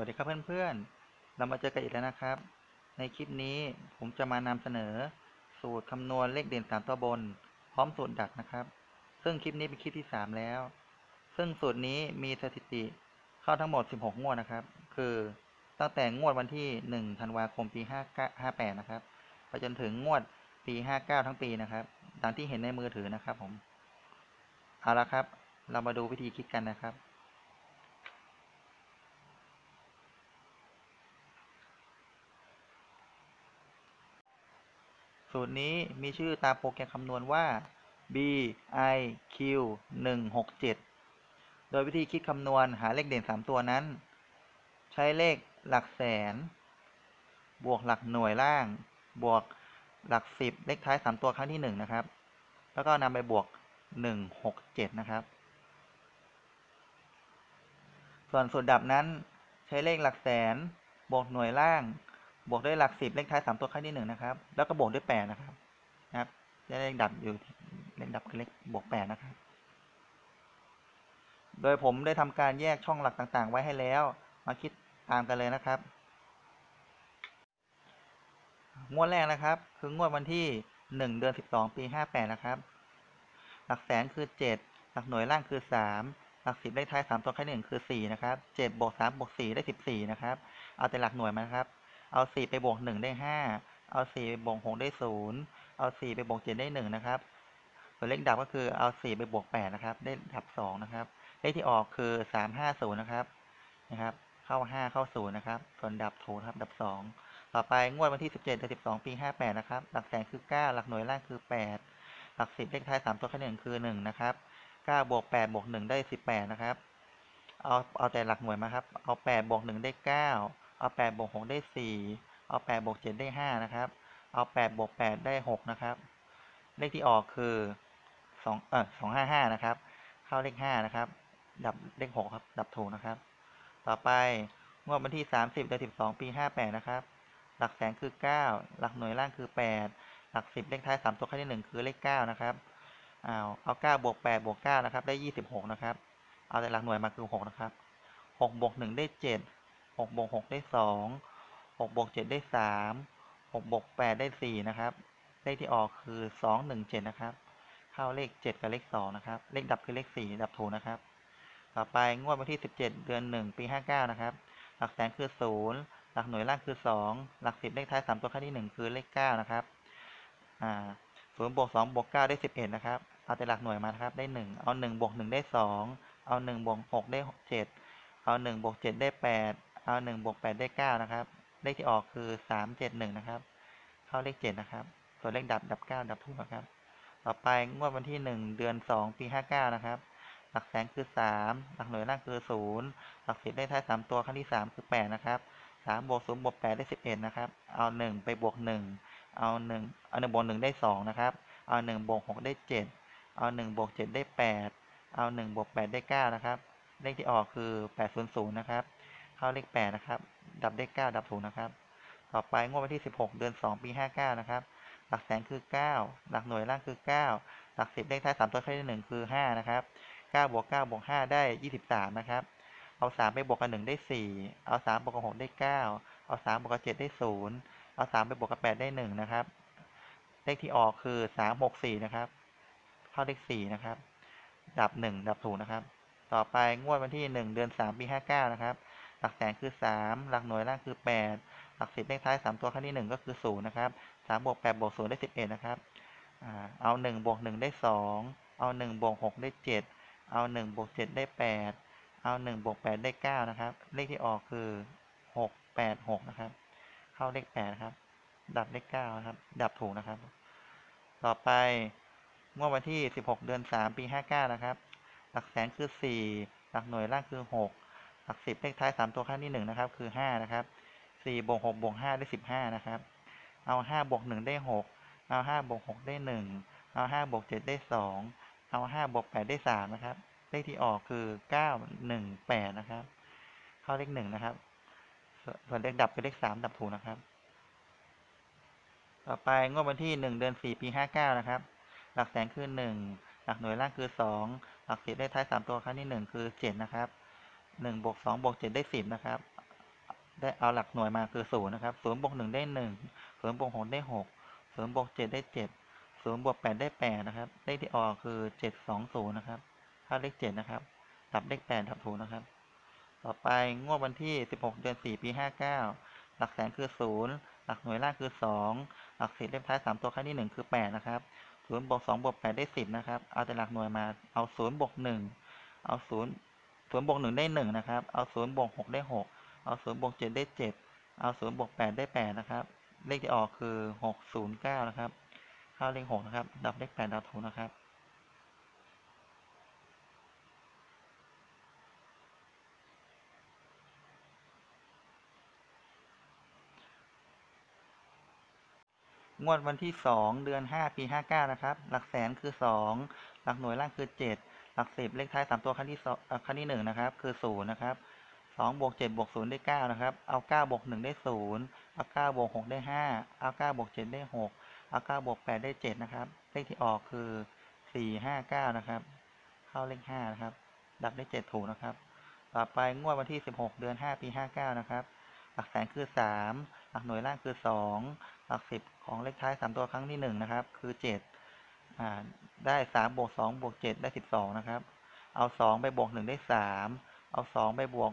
วัสดีครับเพื่อนๆ เรามาเจอกันอีกแล้วนะครับ ในคลิปนี้ผมจะมานำเสนอ สูตรคำนวณเลขเด่น 3 ตัวบน พร้อมสูตรดักนะครับ ซึ่งคลิปนี้เป็นคลิปที่ 3 แล้ว ซึ่งสูตรนี้มีสถิติเข้าทั้งหมด 16 งวดนะครับ คือตั้งแต่งวดวันที่ 1 ธันวาคม ปี 58 นะครับ ไปจนถึงงวดปี 59 ทั้งปีนะครับ ดังที่เห็นในมือถือนะครับผม เอาละครับ เรามาดูวิธีคิดกันนะครับ สูตรนี้มีชื่อตามโปรแกรมคำนวณว่า b i q 1 6 7 โดยวิธีคิดคำนวณหาเลขเด่น 3 ตัวนั้น ใช้เลขหลักแสน บวกหลักหน่วยล่าง บวกหลักสิบเลขท้าย 3 ตัวครั้งที่ 1 นะครับ แล้วก็นำไปบวก 1 6 7 นะครับ ส่วนสูตรดับนั้นใช้เลขหลักแสน บวกหน่วยล่าง บวกด้วยหลักสิบเลขท้ายสามตัวครั้งที่หนึ่งนะครับ แล้วก็บวกด้วยแปดนะครับนะครับจะเลขดับอยู่เลขดับคือเลขบวกแปดนะครับ โดยผมได้ทำการแยกช่องหลักต่างๆ ไว้ให้แล้ว มาคิดตามกันเลยนะครับ งวดแรกนะครับ คืองวดวันที่หนึ่งเดือนสิบสองปีห้าแปดนะครับ หลักแสนคือเจ็ดหลักหน่วยล่างคือสามหลักสิบเลขท้ายสามตัวครั้งหนึ่งคือสี่นะครับเจ็ดบวกสามบวกสี่ได้สิบสี่นะครับ เอาแต่หลักหน่วยมาครับ เอาสี่ไปบวกหนึ่งได้ห้าเอาสี่ไปบวกหกได้ศูนย์เอาสี่ไปบวกเจ็ดได้หนึ่งนะครับส่วนเลขดับก็คือเอาสี่ไปบวกแปดนะครับ ได้ดับสองนะครับ เลขที่ออกคือสามห้าศูนย์นะครับนะครับ เข้าห้าเข้าศูนย์นะครับ ส่วนดับถูกครับดับสองต่อไปงวดวันที่สิบเจ็ดเดือนสิบสองปีห้าแปดนะครับ หลักแสนคือเก้าหลักหน่วยล่างคือแปดหลักสิบเลขท้ายสามตัวข้างหนึ่งคือหนึ่งนะครับเก้าบวกแปดบวกหนึ่งได้สิบแปดนะครับเอาเอาแต่หลักหน่วยมาครับ เอาแปดบวกหนึ่งได้เก้า เอาแปดบวกหกได้สี่เอาแปดบวกเจ็ดได้ห้านะครับ เอาแปดบวกแปดได้หกนะครับ เลขที่ออกคือสองเออสองห้าห้านะครับ เข้าเลขห้านะครับ ดับเลขหกครับ ดับถูกนะครับ ต่อไปงวดวันที่สามสิบเดือนสิบสองปีห้าแปดนะครับ หลักแสนคือเก้าหลักหน่วยล่างคือแปดหลักสิบเลขท้ายสามตัวครั้งที่หนึ่งคือเลขเก้านะครับเอาเอาเก้าบวกแปดบวกเก้านะครับ ได้ยี่สิบหกนะครับ เอาแต่หลักหน่วยมาคือหกนะครับหกบวกหนึ่งได้เจ็ด หกบวกหกได้สองหกบวกเจ็ดได้สามหกบวกแปดได้สี่นะครับ เลขที่ออกคือสองหนึ่งเจ็ดนะครับ เข้าเลขเจ็ดกับเลขสองนะครับ เลขดับคือเลขสี่ดับถูกนะครับ ต่อไปงวดวันที่สิบเจ็ดเดือนหนึ่งปีห้าเก้านะครับ หลักแสนคือศูนย์หลักหน่วยล่างคือสองหลักสิบเลขท้ายสามตัวครั้งที่หนึ่งคือเลขเก้านะครับ อ่าศูนย์บวกสองบวกเก้าได้สิบเอ็ดนะครับ เอาแต่หลักหน่วยมาครับ ได้หนึ่งเอาหนึ่งบวกหนึ่งได้สองเอาหนึ่งบวกหกได้เจ็ดเอาหนึ่งบวกเจ็ดได้แปด เอาหนึ่งบวกแปดได้เก้านะครับ เลขที่ออกคือสามเจ็ดหนึ่งนะครับ เข้าเลขเจ็ดนะครับ ส่วนเลขดับดับเก้าดับถูกนะครับ ต่อไปงวดวันที่หนึ่งเดือนสองปีห้าเก้านะครับ หลักแสนคือสามหลักหน่วยล่างคือศูนย์หลักสิบเลขท้ายสามตัวครั้งที่สามคือแปดนะครับสามบวกศูนย์บวกแปดได้สิบเอ็ดนะครับ เอาหนึ่งไปบวกหนึ่งเอาหนึ่งเอาหนึ่งบวกหนึ่งได้สองนะครับ เอาหนึ่งบวกหกได้เจ็ดเอาหนึ่งบวกเจ็ดได้แปดเอาหนึ่งบวกแปดได้เก้านะครับ เลขที่ออกคือแปดศูนย์ศูนย์นะครับ เข้าเลขแปดนะครับ ดับได้เก้าดับศูนย์นะครับ ต่อไปงวดวันที่สิบหกเดือนสองปีห้าเก้านะครับ หลักแสนคือเก้าหลักหน่วยล่างคือเก้าหลักสิบเลขท้ายสามตัวครั้งที่หนึ่งคือห้านะครับเก้าบวกเก้าบวกห้าได้ยี่สิบสามนะครับเอาสามไปบวกกับหนึ่งได้สี่เอาสามบวกกับหกได้เก้าเอาสามบวกกับเจ็ดได้ศูนย์เอาสามไปบวกกับแปดได้หนึ่งนะครับ เลขที่ออกคือสามหกสี่นะครับ เข้าเลขสี่นะครับ ดับหนึ่งดับถูกนะครับ ต่อไปงวดวันที่หนึ่งเดือนสามปีห้าเก้านะครับ หลักแสนคือสามหลักหน่วยล่างคือแปดหลักสิบเลขท้ายสามตัวครั้งที่หนึ่งก็คือศูนย์นะครับสามบวกแปดบวกศูนย์ได้สิบเอ็ดนะครับเอาหนึ่งบวกหนึ่งได้สองเอาหนึ่งบวกหกได้เจ็ดเอาหนึ่งบวกเจ็ดได้แปดเอาหนึ่งบวกแปดได้เก้านะครับ เลขที่ออกคือหกแปดหกนะครับ เข้าเลขแปดนะครับ ดับเลขเก้านะครับ ดับถูกนะครับ ต่อไปเมื่อวันที่ 16 เดือน 3 ปี 59 นะครับ หลักแสนคือ 4 หลักหน่วยล่างคือ 6 หลัก10เลขท้าย3ตัวข้างที่1นะครับ คือ5นะครับ4บวก6บวก5ได้15นะครับ เอา5บวก1ได้6เอา5บวก6ได้1เอา5บวก7ได้2เอา5บวก8ได้3นะครับ เลขที่ออกคือ918นะครับ เข้าเลข1นะครับ ส่วนเลขดับคือเลข3ดับถูกนะครับ ต่อไปงวดวันที่หนึ่งเดือนสี่ปีห้าเก้านะครับ หลักแสนคือหนึ่งหลักหน่วยล่างคือสองหลักสิบได้ท้ายสามตัวครั้งที่หนึ่งคือเจ็ดนะครับ หนึ่งบวกสองบวกเจ็ดได้สิบนะครับ ได้เอาหลักหน่วยมาคือศูนย์นะครับศูนย์บวกหนึ่งได้หนึ่งศูนย์บวกหกได้หกศูนย์บวกเจ็ดได้เจ็ดศูนย์บวกแปดได้แปดนะครับ เลขที่ออกคือเจ็ดสองศูนย์นะครับ ถ้าเลขเจ็ดนะครับดับเลขแปดดับศูนย์นะครับ ต่อไปงวดวันที่สิบหกเดือนสี่ปีห้าเก้าหลักแสนคือศูนย์หลักหน่วยล่างคือสองหลักสิบเลขท้ายสามตัวครั้งที่หนึ่งคือแปดนะครับศูนย์บวกสองบวกแปดได้สิบนะครับ เอาแต่หลักหน่วยมา เอาศูนย์บวกหนึ่งเอาศูนย์ ศูนย์บวกหนึ่งได้หนึ่งนะครับ เอาศูนย์บวกหกได้หกเอาศูนย์บวกเจ็ดได้เจ็ดเอาศูนย์บวกแปดได้แปดนะครับ เลขที่ออกคือหกศูนย์เก้านะครับ เข้าเลขหกนะครับ ดับเลขแปดดับถูกนะครับงวดวันที่สองเดือนห้าปีห้าเก้านะครับ หลักแสนคือสองหลักหน่วยล่างคือเจ็ด หลักสิบเลขท้ายสามตัวครั้งที่สองครั้งที่หนึ่งนะครับ คือศูนย์นะครับสองบวกเจ็ดบวกศูนย์ได้เก้านะครับ เอาเก้าบวกหนึ่งได้ศูนย์เอาเก้าบวกหกได้ห้าเอาเก้าบวกเจ็ดได้หกเอาเก้าบวกแปดได้เจ็ดนะครับ เลขที่ออกคือสี่ห้าเก้านะครับ เข้าเลขห้านะครับ ดับได้เจ็ดถูกนะครับ ต่อไปงวดวันที่สิบหกเดือนห้าปีห้าเก้านะครับ หลักแสนคือสามหลักหน่วยล่างคือสองหลักสิบของเลขท้ายสามตัวครั้งที่หนึ่งนะครับ คือเจ็ด อ่าได้สามบวกสองบวกเจ็ดได้สิบสองนะครับ เอาสองไปบวกหนึ่งได้สามเอาสองไปบวก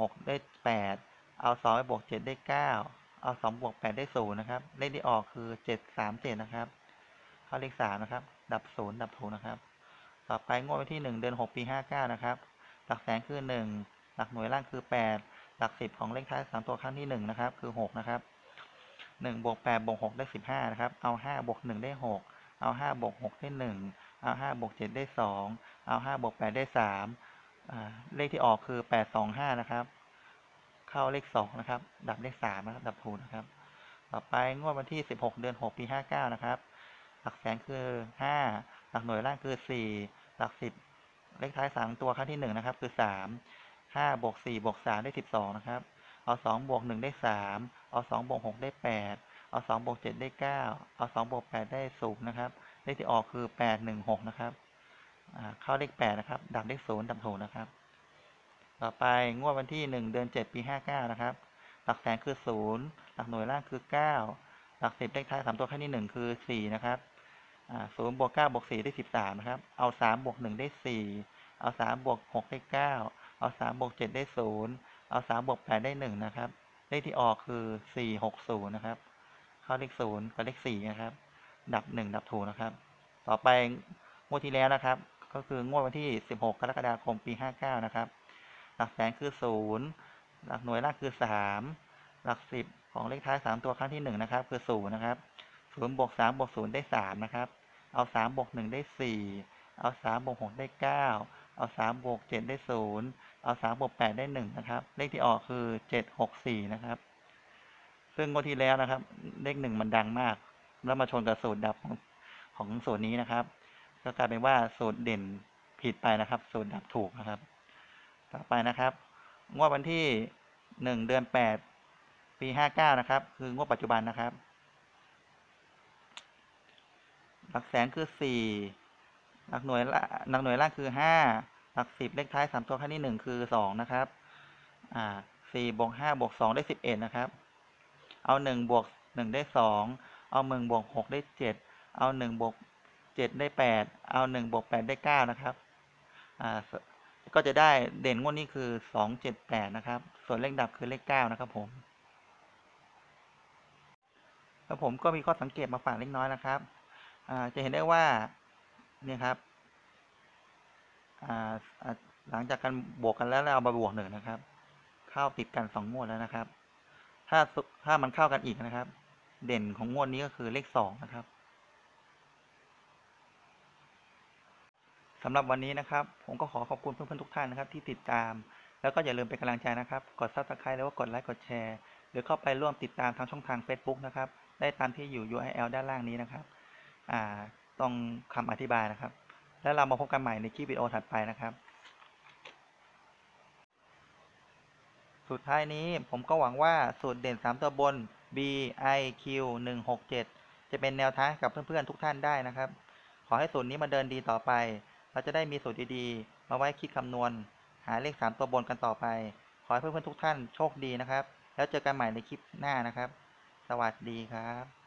หกได้แปดเอาสองไปบวกเจ็ดได้เก้าเอาสองบวกแปดได้ศูนย์นะครับ เลขที่ออกคือเจ็ดสามเจ็ดนะครับเข้าเลขสามนะครับ ดับศูนย์ดับถูกนะครับ ต่อไปงวดวันที่หนึ่งเดือนหกปีห้าเก้านะครับ หลักแสนคือหนึ่งหลักหน่วยล่างคือแปดหลักสิบของเลขท้ายสามตัวครั้งที่หนึ่งนะครับ คือหกนะครับหนึ่งบวกแปดบวกหกได้สิบห้านะครับ เอาห้าบวกหนึ่งได้หก เอาห้าบวกหกได้หนึ่งเอาห้าบวกเจ็ดได้สองเอาห้าบวกแปดได้สามเลขที่ออกคือแปดสองห้านะครับ เข้าเลขสองนะครับ ดับเลขสามนะครับ ดับถูนะครับ ต่อไปงวดวันที่สิบหกเดือนหกปีห้าเก้านะครับ หลักแสนคือห้าหลักหน่วยล่างคือสี่หลักสิบเลขท้ายสามตัวครั้งที่หนึ่งนะครับ คือสามห้าบวกสี่บวกสามได้สิบสองนะครับ เอาสองบวกหนึ่งได้สามเอาสองบวกหกได้แปด เอาสองบวกเจ็ดได้เก้าเอาสองบวกแปดได้ศูนย์นะครับ เลขที่ออกคือแปดหนึ่งหกนะครับเข้าเลขแปดนะครับ ดับเลขศูนย์ดับถูกนะครับ ต่อไปงวดวันที่หนึ่งเดือนเจ็ดปีห้าเก้านะครับ หลักแสนคือศูนย์หลักหน่วยล่างคือเก้าหลักสิบเลขท้ายสามตัวครั้งที่หนึ่งคือสี่นะครับศูนย์บวกเก้าบวกสี่ได้สิบสามนะครับ เอาสามบวกหนึ่งได้สี่เอาสามบวกหกได้เก้าเอาสามบวกเจ็ดได้ศูนย์เอาสามบวกแปดได้หนึ่งนะครับ เลขที่ออกคือสี่หกศูนย์นะครับ เข้าเลขศูนย์กับเลขสี่นะครับ ดับหนึ่งดับถูกนะครับ ต่อไปงวดที่แล้วนะครับ ก็คืองวดวันที่ 16 กรกฎาคมปี 59 นะครับ หลักแสนคือศูนย์หลักหน่วยล่างคือสามหลักสิบของเลขท้ายสามตัวครั้งที่หนึ่งนะครับ คือศูนย์นะครับศูนย์บวกสามบวกศูนย์ได้สามนะครับ เอาสามบวกหนึ่งได้สี่เอาสามบวกหกได้เก้าเอาสามบวกเจ็ดได้ศูนย์เอาสามบวกแปดได้หนึ่งนะครับ เลขที่ออกคือเจ็ดหกสี่นะครับ ซึ่งงวดที่แล้วนะครับ เลขหนึ่งมันดังมาก แล้วมาชนกับสูตรดับของของสูตรนี้นะครับ ก็กลายเป็นว่าสูตรเด่นผิดไปนะครับ สูตรดับถูกนะครับ ต่อไปนะครับ งวดวันที่หนึ่งเดือนแปดปีห้าเก้านะครับ คืองวดปัจจุบันนะครับ หลักแสนคือสี่หลักหน่วยหลักหน่วยล่างคือห้าหลักสิบเลขท้ายสามตัวครั้งที่หนึ่งคือสองนะครับ อ่าสี่บวกห้าบวกสองได้สิบเอ็ดนะครับ เอาหนึ่งบวกหนึ่งได้สองเอาหนึ่งบวกหกได้เจ็ดเอาหนึ่งบวกเจ็ดได้แปดเอาหนึ่งบวกแปดได้เก้านะครับอ่าก็จะได้เด่นงวดนี้คือสองเจ็ดแปดนะครับ ส่วนเลขดับคือเลขเก้านะครับผมแล้วผมก็มีข้อสังเกตมาฝากเล็กน้อยนะครับจะเห็นได้ว่าเนี่ยครับหลังจากการบวกกันแล้วแล้วเอามาบวกหนึ่งนะครับ เข้าติดกันสองงวดแล้วนะครับ ถ้าถ้ามันเข้ากันอีกนะครับ เด่นของงวดนี้ก็คือเลขสองนะครับสำหรับวันนี้นะครับ ผมก็ขอขอบคุณเพื่อนๆทุกท่านนะครับ ที่ติดตาม แล้วก็อย่าลืมเป็นกำลังใจนะครับ กด subscribe แล้วก็กดไลค์กดแชร์หรือเข้าไปร่วมติดตามทางช่องทาง Facebook นะครับ ได้ตามที่อยู่ URL ด้านล่างนี้นะครับอ่าตรงคำอธิบายนะครับ แล้วเรามาพบกันใหม่ในคลิปวิดีโอถัดไปนะครับ สุดท้ายนี้ผมก็หวังว่าสูตรเด่น 3 ตัวบน B I Q 1 6 7 จะเป็นแนวทางกับเพื่อนๆทุกท่านได้นะครับ ขอให้สูตรนี้มาเดินดีต่อไป เราจะได้มีสูตรดีๆ มาไว้คิดคำนวณ หาเลข 3 ตัวบนกันต่อไป ขอให้เพื่อนๆทุกท่านโชคดีนะครับ แล้วเจอกันใหม่ในคลิปหน้านะครับ สวัสดีครับ